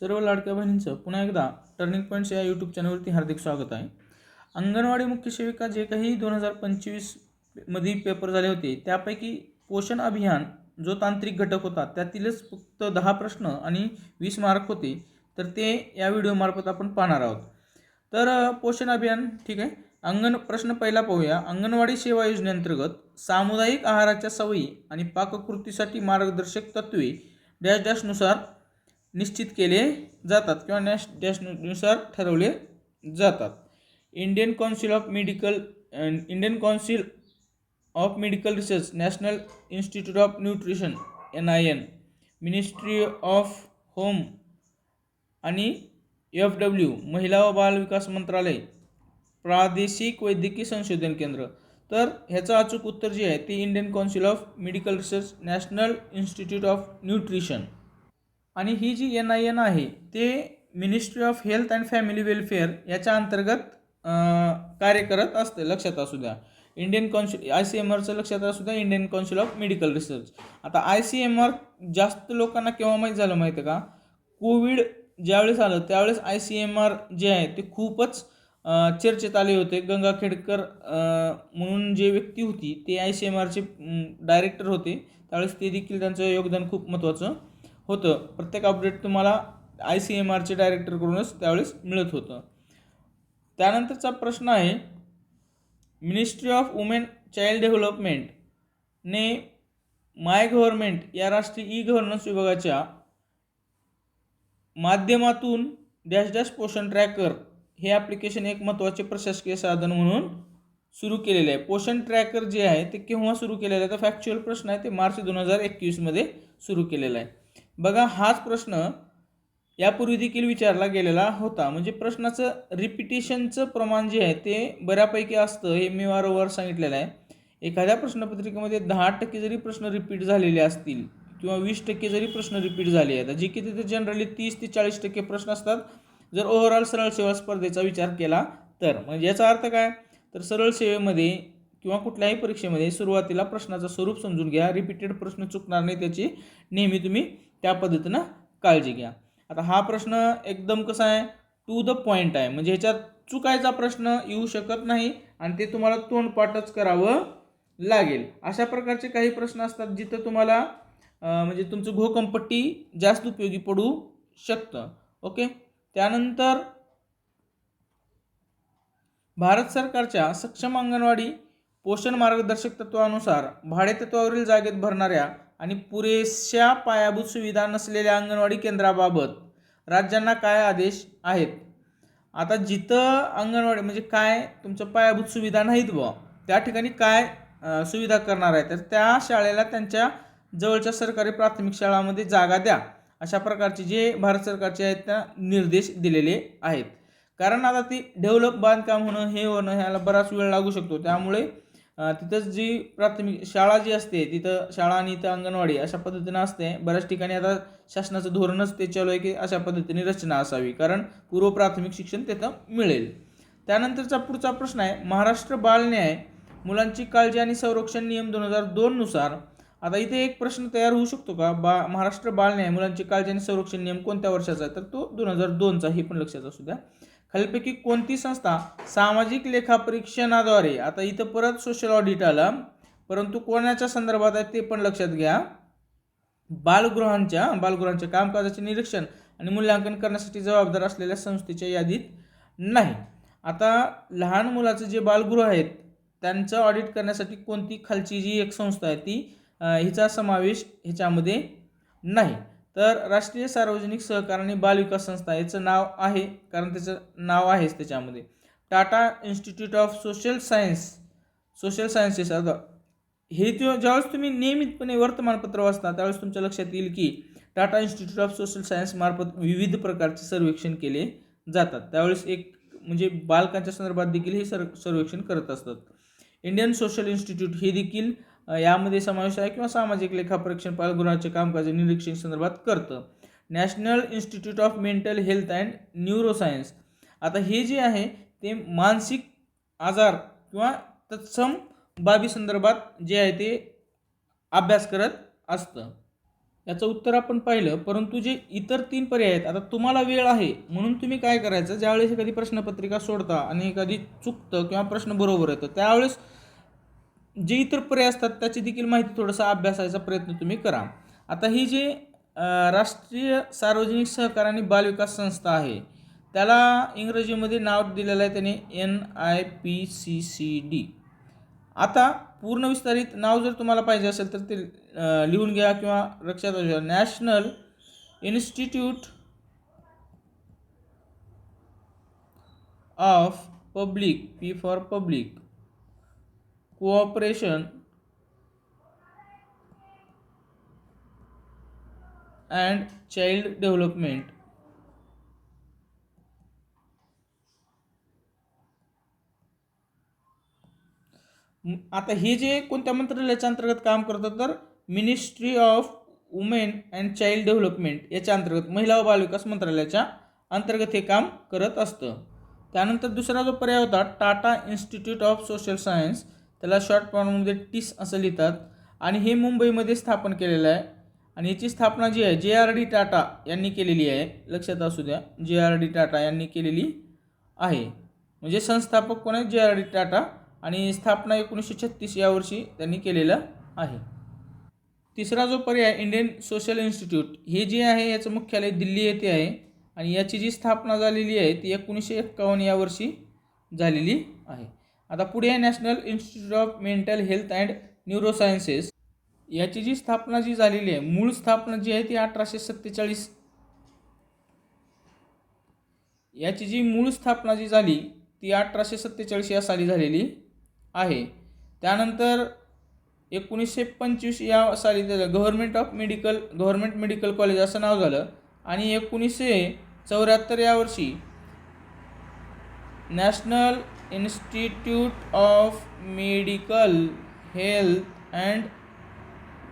सर्व लाडक्या बहिणींचं पुन्हा एकदा टर्निंग पॉईंट्स या यूट्यूब चॅनलवरती हार्दिक स्वागत आहे. अंगणवाडी मुख्य सेविका जे काही दोन हजार पंचवीसमध्ये पेपर झाले होते त्यापैकी पोषण अभियान जो तांत्रिक घटक होता त्यातीलच फक्त दहा प्रश्न आणि वीस मार्क होते. तर ते या व्हिडिओमार्फत आपण पाहणार आहोत. तर पोषण अभियान ठीक आहे? अंगण प्रश्न पहिला पाहूया. अंगणवाडी सेवा योजनेअंतर्गत सामुदायिक आहाराच्या सवयी आणि पाककृतीसाठी मार्गदर्शक तत्वे डॅश डॅशनुसार निश्चित केले जातात किंवा नॅश डॅशनुसार ठरवले जातात. Indian council of medical Indian council of medical research national institute of nutrition N I N ministry of home आणि एफ डब्ल्यू महिला व बाल विकास मंत्रालय प्रादेशिक वैद्यकीय संशोधन केंद्र. तर ह्याचं अचूक उत्तर जे आहे ते Indian council of medical research national institute of nutrition. आणि ही जी एन आय एन आहे ते ministry of health and family welfare याच्या अंतर्गत कार्य करत असते लक्षात असू द्या. Indian council I C M आरचं लक्षात असू द्या Indian council of medical research आता आय सी एम आर जास्त लोकांना केव्हा माहीत झालं माहिती आहे का? कोविड ज्यावेळेस आलं त्यावेळेस I C M R J आहे ते खूपच चर्चेत आले होते. गंगा खेडकर म्हणून जे व्यक्ती होती ते आय सी एम आरचे डायरेक्टर होते. त्यावेळेस ते देखील त्यांचं योगदान खूप महत्त्वाचं होतं. प्रत्येक अपडेट तुम्हाला आय सी एम आरचे डायरेक्टरकडूनच त्यावेळेस मिळत होतं. त्यानंतरचा प्रश्न आहे मिनिस्ट्री ऑफ वुमेन चाइल्ड डेव्हलपमेंटने माय गव्हर्मेंट या राष्ट्रीय ई गव्हर्नन्स विभागाच्या माध्यमातून डॅश डॅश पोषण ट्रॅकर हे ॲप्लिकेशन एक महत्त्वाचे प्रशासकीय साधन म्हणून सुरू केलेले आहे. पोषण ट्रॅकर जे आहे ते केव्हा सुरू केलेलं आहे? तर फॅक्च्युअल प्रश्न आहे ते मार्च दोन हजार एकवीसमध्ये सुरू केलेला आहे. बघा हाच प्रश्न यापूर्वी देखील विचारला गेलेला होता. म्हणजे प्रश्नाचं रिपिटेशनचं प्रमाण जे आहे ते बऱ्यापैकी असतं हे मी वारंवार सांगितलेलं आहे. एखाद्या प्रश्नपत्रिकेमध्ये दहा टक्के जरी प्रश्न रिपीट झालेले असतील किंवा वीस टक्के जरी प्रश्न रिपीट झाले आहेत जे की तिथे जनरली तीस ते चाळीस टक्के प्रश्न असतात जर ओव्हरऑल सरळ सेवा स्पर्धेचा विचार केला तर. म्हणजे याचा अर्थ काय? तर सरळ सेवेमध्ये किंवा कुठल्याही परीक्षेमध्ये सुरुवातीला प्रश्नाचं स्वरूप समजून घ्या. रिपीटेड प्रश्न चुकणार नाही त्याची नेहमी तुम्ही त्या पद्धतीनं काळजी घ्या. आता हा प्रश्न एकदम कसा आहे? टू द पॉईंट आहे. म्हणजे ह्याच्यात चुकायचा प्रश्न येऊ शकत नाही आणि ते तुम्हाला तोंडपाठच करावं लागेल. अशा प्रकारचे काही प्रश्न असतात जिथं तुम्हाला म्हणजे तुमचं घोकंपट्टी जास्त उपयोगी पडू शकतं. ओके? त्यानंतर भारत सरकारच्या सक्षम अंगणवाडी पोषण मार्गदर्शक तत्वानुसार भाडेतत्वावरील जागेत भरणाऱ्या आणि पुरेशा पायाभूत सुविधा नसलेल्या अंगणवाडी केंद्राबाबत राज्यांना काय आदेश आहेत? आता जिथं अंगणवाडी म्हणजे काय तुमच्या पायाभूत सुविधा नाहीत बुवा त्या ठिकाणी काय सुविधा करणार आहे? तर त्या शाळेला त्यांच्या जवळच्या सरकारी प्राथमिक शाळांमध्ये जागा द्या. अशा प्रकारचे जे भारत सरकारचे आहेत त्या निर्देश दिलेले आहेत. कारण आता ती डेव्हलप बांधकाम होणं हे होणं ह्याला बराच वेळ लागू शकतो. त्यामुळे तिथंच जी प्राथमिक शाळा जी असते तिथं शाळा आणि इथं अंगणवाडी अशा पद्धतीनं असते. बऱ्याच ठिकाणी आता शासनाचं धोरणच ते चालू आहे की अशा पद्धतीने रचना असावी कारण पूर्व प्राथमिक शिक्षण तिथं मिळेल. त्यानंतरचा पुढचा प्रश्न आहे महाराष्ट्र बालन्याय मुलांची काळजी आणि संरक्षण नियम दोन हजार दोननुसार आता इथे एक प्रश्न तयार होऊ शकतो का? बा महाराष्ट्र बालन्याय मुलांची काळजी आणि संरक्षण नियम कोणत्या वर्षाचा आहे? तर तो दोन हजार दोनचा हे पण लक्षात असू द्या. खालीलपैकी कोणती संस्था सामाजिक लेखापरीक्षणाद्वारे आता इथं परत सोशल ऑडिट आलं परंतु कोणाच्या संदर्भात आहे ते पण लक्षात घ्या. बालगृहांच्या बालगृहांच्या कामकाजाचे निरीक्षण आणि मूल्यांकन करण्यासाठी जबाबदार असलेल्या संस्थेच्या यादीत नाही. आता लहान मुलाचं जे बालगृह आहेत त्यांचं ऑडिट करण्यासाठी कोणती खालची जी एक संस्था आहे ती हिचा समावेश ह्याच्यामध्ये नाही. तर राष्ट्रीय सार्वजनिक सहकार आणि बाल विकास संस्था याचं नाव आहे कारण त्याचं नाव आहेच त्याच्यामध्ये. Tata institute of social science social sciences आता हे ज्यावेळेस तुम्ही नियमितपणे वर्तमानपत्र वाचता त्यावेळेस तुमच्या लक्षात येईल की Tata institute of social science मार्फत विविध प्रकारचे सर्वेक्षण केले जातात. त्यावेळेस एक म्हणजे बालकांच्या संदर्भात देखील हे सर सर्वेक्षण करत असतात. इंडियन सोशल इन्स्टिट्यूट हे देखील यामध्ये समावेश आहे किंवा सामाजिक लेखापरीक्षण पालगृहाचे कामकाज निरीक्षण संदर्भात करतं. National institute of mental health and neuroscience आता हे जे आहे ते मानसिक आजार किंवा तत्सम बाबी संदर्भात जे आहे ते अभ्यास करत असतं. याचं उत्तर आपण पाहिलं परंतु जे इतर तीन पर्याय आहेत आता तुम्हाला वेळ आहे म्हणून तुम्ही काय करायचं ज्यावेळेस एखादी प्रश्नपत्रिका सोडता आणि एखादी चुकतं किंवा प्रश्न बरोबर येतं त्यावेळेस जे इतर पर्याय असतात त्याची देखील माहिती थोडासा अभ्यासायचा प्रयत्न तुम्ही करा. आता ही जी राष्ट्रीय सार्वजनिक सहकार आणि बालविकास संस्था आहे त्याला इंग्रजीमध्ये नाव दिलेलं आहे त्याने N I P C C D आता पूर्ण विस्तारित नाव जर तुम्हाला पाहिजे असेल तर ते लिहून घ्या किंवा लक्षात घ्या national institute of public P for public. Cooperation and child development आता हे जे कोणत्या मंत्रालयाच्या अंतर्गत काम करतं तर ministry of women and child development याच्या अंतर्गत महिला व बालविकास मंत्रालयाच्या अंतर्गत हे काम करत असतं. त्यानंतर दुसरा जो पर्याय होता Tata institute of social science त्याला शॉर्ट फॉर्ममध्ये टिस असं लिहितात. आणि हे मुंबईमध्ये स्थापन केलेलं आहे. आणि याची स्थापना जी आहे जे आर डी टाटा यांनी केलेली आहे. लक्षात असू द्या जे आर डी टाटा यांनी केलेली आहे. म्हणजे संस्थापक कोण आहे जे आर डी टाटा. आणि स्थापना एकोणीसशे छत्तीस या वर्षी त्यांनी केलेलं आहे. तिसरा जो पर्याय इंडियन सोशल इन्स्टिट्यूट. हे जे आहे याचं मुख्यालय दिल्ली येथे आहे. आणि याची जी स्थापना झालेली आहे ती एकोणीसशे एक्कावन्न या वर्षी झालेली आहे. आता पुढे आहे national institute of mental health and neurosciences. याची जी स्थापना जी झालेली आहे मूळ स्थापना जी आहे ती अठराशे सत्तेचाळीस. याची जी मूळ स्थापना जी झाली ती अठराशे सत्तेचाळीस या साली झालेली आहे. त्यानंतर एकोणीसशे पंचवीस या साली त्याचं government of medical government medical college असं नाव झालं. आणि एकोणीसशे चौऱ्याहत्तर या वर्षी national institute of medical health and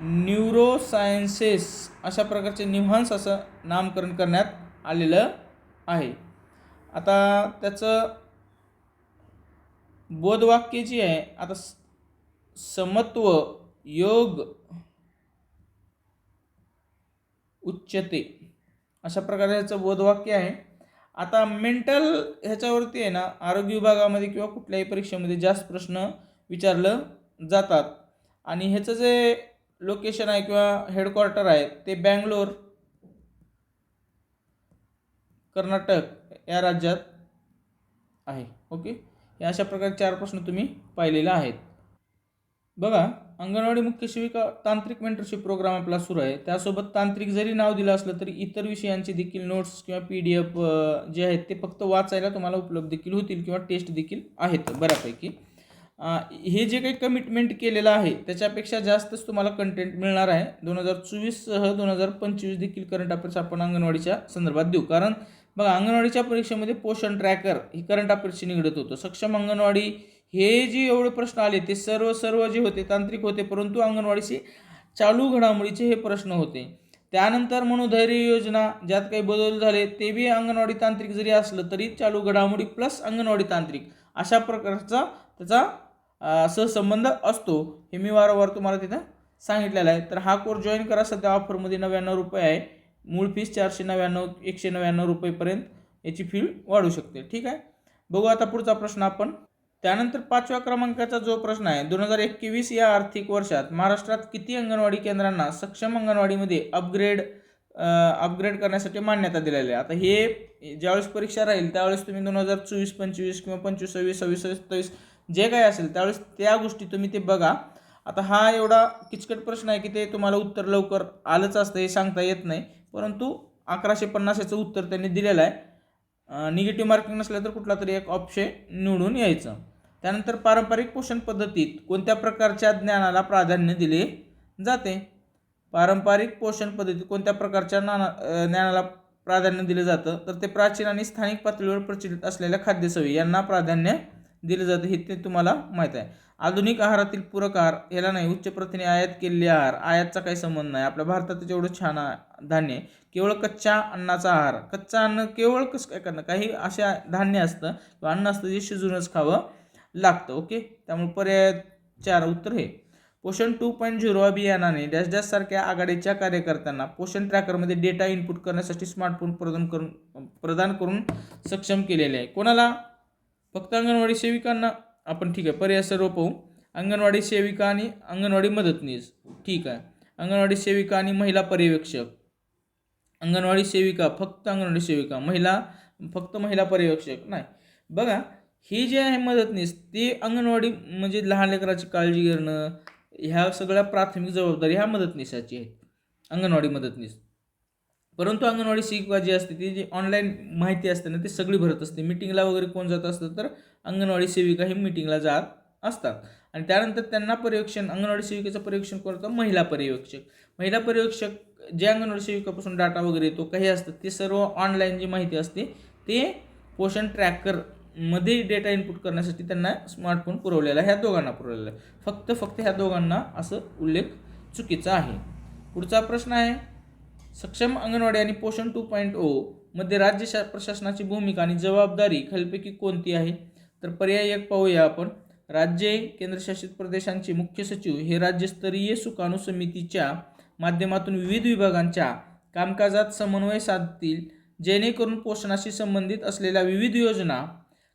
neurosciences अशा प्रकारचे निव्हान्स असं नामकरण करण्यात आलेलं आहे. आता त्याचं बोधवाक्य जी आहे आता स- समत्व योग उच्चते अशा प्रकारे याचं बोधवाक्य आहे. आता मेंटल ह्याच्यावरती आहे ना आरोग्य विभागामध्ये किंवा कुठल्याही परीक्षेमध्ये जास्त प्रश्न विचारलं जातात. आणि ह्याचं जे लोकेशन आहे किंवा हेडक्वार्टर आहे ते बँगलोर कर्नाटक या राज्यात आहे. ओके या अशा प्रकारे चार प्रश्न तुम्ही पाहिलेले आहेत. बघा अंगणवाडी मुख्य सेविका तांत्रिक मेंटरशिप प्रोग्राम आपला सुरू आहे. त्यासोबत तांत्रिक जरी नाव दिलं असलं तरी इतर विषयांचे देखील नोट्स किंवा पी डी एफ जे आहेत ते फक्त वाचायला तुम्हाला उपलब्ध देखील होतील किंवा टेस्ट देखील आहेत बऱ्यापैकी. हे जे काही कमिटमेंट केलेलं आहे त्याच्यापेक्षा जास्तच तुम्हाला कंटेंट मिळणार आहे. दोन हजार चोवीससह दोन हजार पंचवीस देखील करंट अफेअर्स आपण अंगणवाडीच्या संदर्भात देऊ. कारण बघा अंगणवाडीच्या परीक्षेमध्ये पोषण ट्रॅकर ही करंट अफेअर्सशी निगडत होतं. सक्षम अंगणवाडी हे जे एवढे प्रश्न आले ते सर्व सर्व जे होते तांत्रिक होते परंतु अंगणवाडीशी चालू घडामोडीचे हे प्रश्न होते. त्यानंतर मनोधैर्य योजना ज्यात काही बदल झाले ते बी अंगणवाडी तांत्रिक जरी असलं तरी चालू घडामोडी प्लस अंगणवाडी तांत्रिक अशा प्रकारचा त्याचा सहसंबंध असतो. हे मी वारंवार तुम्हाला तिथं सांगितलेलं आहे. तर हा कोर्स जॉईन करा. सध्या ऑफरमध्ये नव्याण्णव रुपये आहे. मूळ फीस चारशे नव्याण्णव एकशे नव्याण्णव रुपयेपर्यंत याची फी वाढू शकते. ठीक आहे? बघू आता पुढचा प्रश्न आपण. त्यानंतर पाचव्या क्रमांकाचा जो प्रश्न आहे दोन हजार एकवीस या आर्थिक वर्षात महाराष्ट्रात किती अंगणवाडी केंद्रांना सक्षम अंगणवाडीमध्ये अपग्रेड अपग्रेड करण्यासाठी मान्यता दिलेली आहे? आता हे ज्यावेळेस परीक्षा राहील त्यावेळेस तुम्ही दोन हजार चोवीस पंचवीस किंवा पंचवीस सव्वीस सव्वीस सत्तावीस जे काही असेल त्यावेळेस त्या गोष्टी तुम्ही ते बघा. आता हा एवढा किचकट प्रश्न आहे की ते तुम्हाला उत्तर लवकर आलंच असतं हे सांगता येत नाही. परंतु अकराशे पन्नास याचं उत्तर त्यांनी दिलेलं आहे. निगेटिव्ह मार्किंग नसलं तर कुठला तरी एक ऑप्शन निवडून यायचं. त्यानंतर पारंपरिक पोषण पद्धतीत कोणत्या प्रकारच्या ज्ञानाला प्राधान्य दिले जाते? पारंपरिक पोषण पद्धतीत कोणत्या प्रकारच्या नाना ज्ञानाला प्राधान्य दिलं जातं? तर ते प्राचीन आणि स्थानिक पातळीवर प्रचलित असलेल्या खाद्यसवयी यांना प्राधान्य दिलं जातं हे ते तुम्हाला माहीत आहे. आधुनिक आहारातील पूरक आहार याला नाही उच्च प्रथिने आयात केलेले आहार. आयातचा काही संबंध नाही. आपल्या भारतात जेवढं छान धान्य आहे केवळ कच्च्या अन्नाचा आहार. कच्चा अन्न केवळ कसं काय करणं काही अशा धान्य असतं किंवा अन्न असतं जे शिजूनच खावं लागतं. ओके? त्यामुळे पर्याय चार उत्तर हे. पोषण टू पॉईंट झिरो अभियानाने डॅश डॅश सारख्या आघाडीच्या कार्यकर्त्यांना पोषण ट्रॅकरमध्ये डेटा इनपुट करण्यासाठी स्मार्टफोन प्रदान करून प्रदान करून सक्षम केलेले आहे. कोणाला? फक्त अंगणवाडी सेविकांना. आपण ठीक आहे. पर्याय सर्व पाहू. अंगणवाडी सेविका आणि अंगणवाडी मदतनीस. ठीक आहे. अंगणवाडी सेविका आणि महिला पर्यवेक्षक. अंगणवाडी सेविका फक्त अंगणवाडी सेविका. महिला फक्त महिला पर्यवेक्षक. नाही. बघा ही जे आहे मदतनीस ते अंगणवाडी म्हणजे लहान लेकराची काळजी घेणं ह्या सगळ्या प्राथमिक जबाबदारी ह्या मदतनीसाची आहेत. अंगणवाडी मदतनीस. परंतु अंगणवाडी सेविका जी असते ती जी ऑनलाईन माहिती असते ना ती सगळी भरत असते. मिटिंगला वगैरे कोण जात असतं तर अंगणवाडी सेविका ही मिटिंगला जात असतात. आणि त्यानंतर त्यांना पर्यवेक्षण अंगणवाडी सेविकेचं पर्यवेक्षण करतो महिला पर्यवेक्षक. महिला पर्यवेक्षक जे अंगणवाडी सेविकापासून डाटा वगैरे येतो काही असतं ते सर्व ऑनलाईन जी माहिती असते ते पोषण ट्रॅकर मध्ये डेटा इनपुट करण्यासाठी त्यांना स्मार्टफोन पुरवलेला आहे. ह्या दोघांना पुरवलेला आहे. फक्त फक्त ह्या दोघांना असं उल्लेख चुकीचा आहे. पुढचा प्रश्न आहे सक्षम अंगणवाडी आणि पोषण टू पॉईंट ओ मध्ये राज्य शा प्रशासनाची भूमिका आणि जबाबदारी खालपैकी कोणती आहे? तर पर्याय एक पाहूया आपण. राज्ये केंद्रशासित प्रदेशांचे मुख्य सचिव हे राज्यस्तरीय सुकाणू समितीच्या माध्यमातून विविध विभागांच्या कामकाजात समन्वय साधतील जेणेकरून पोषणाशी संबंधित असलेल्या विविध योजना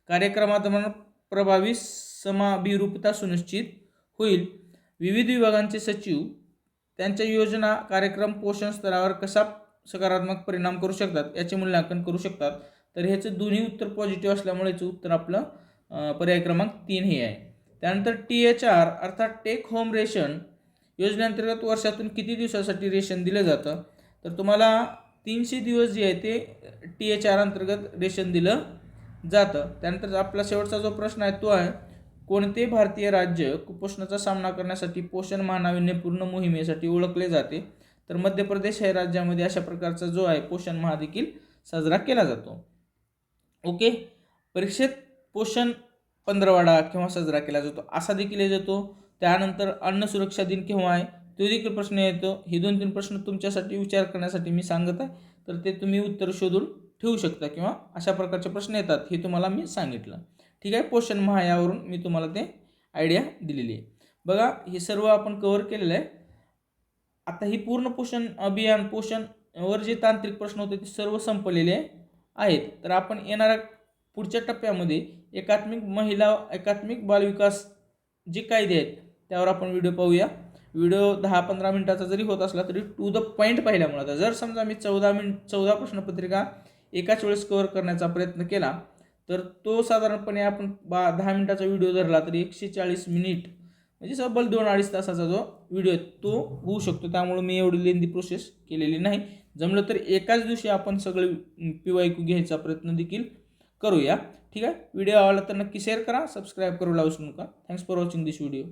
कार्यक्रमादरम्यान प्रभावी समाभिरूपता सुनिश्चित होईल. विविध विभागांचे सचिव त्यांच्या योजना कार्यक्रम पोषण स्तरावर कसा सकारात्मक परिणाम करू शकतात याचे मूल्यांकन करू शकतात. तर ह्याचं दोन्ही उत्तर पॉझिटिव्ह असल्यामुळे याचं उत्तर आपलं पर्याय क्रमांक तीन हे आहे. त्यानंतर टी एच आर अर्थात टेक होम रेशन योजनेअंतर्गत वर्षातून किती दिवसासाठी रेशन दिलं जातं? तर तुम्हाला तीनशे दिवस जे आहे ते टी एच आर अंतर्गत रेशन दिलं जातं. त्यानंतर आपला शेवटचा जो प्रश्न आहे तो आहे कोणते भारतीय राज्य कुपोषणाचा सामना करण्यासाठी पोषण महानाविन्यपूर्ण मोहिमेसाठी ओळखले जाते? तर मध्य प्रदेश हे राज्यामध्ये अशा प्रकारचा जो आहे पोषण महा देखील साजरा केला जातो. ओके? परीक्षेत पोषण पंधरवाडा केव्हा साजरा केला जातो? असा देखील येतो त्यानंतर अन्न सुरक्षा दिन केव्हा आहे? तो देखील प्रश्न येतो. हे दोन तीन प्रश्न तुमच्यासाठी विचार करण्यासाठी मी सांगत आहे. तर ते तुम्ही उत्तर शोधून ठेवू शकता किंवा अशा प्रकारचे प्रश्न येतात हे तुम्हाला मी सांगितलं. ठीक आहे? पोषण महा यावरून मी तुम्हाला ते आयडिया दिलेली आहे. बघा हे सर्व आपण कवर केलेलं आहे. आता ही पूर्ण पोषण अभियान पोषण वर जे तांत्रिक प्रश्न होते ते सर्व संपलेले आहेत. तर आपण येणाऱ्या पुढच्या टप्प्यामध्ये एकात्मिक महिला एकात्मिक बालविकास जे कायदे आहेत त्यावर आपण व्हिडिओ पाहूया. व्हिडिओ दहा पंधरा मिनटाचा जरी होत असला तरी टू द पॉईंट पाहिल्यामुळे आता जर समजा मी चौदा मिनिट चौदा प्रश्नपत्रिका एकाच वेळेस कव्हर करण्याचा प्रयत्न केला तर तो साधारणपणे आपण बा दहा मिनिटाचा व्हिडिओ धरला तर एकशे चाळीस मिनिट म्हणजे सबल दोन अडीच तासाचा जो व्हिडिओ आहे तो होऊ शकतो. त्यामुळे मी एवढी लेंदी प्रोसेस केलेली नाही. जमलं तर एकाच दिवशी आपण सगळे पी वाय क्यू घ्यायचा प्रयत्न देखील करूया. ठीक आहे? व्हिडिओ आवडला तर नक्की शेअर करा सबस्क्राईब करू लावू नका. Thanks for watching this video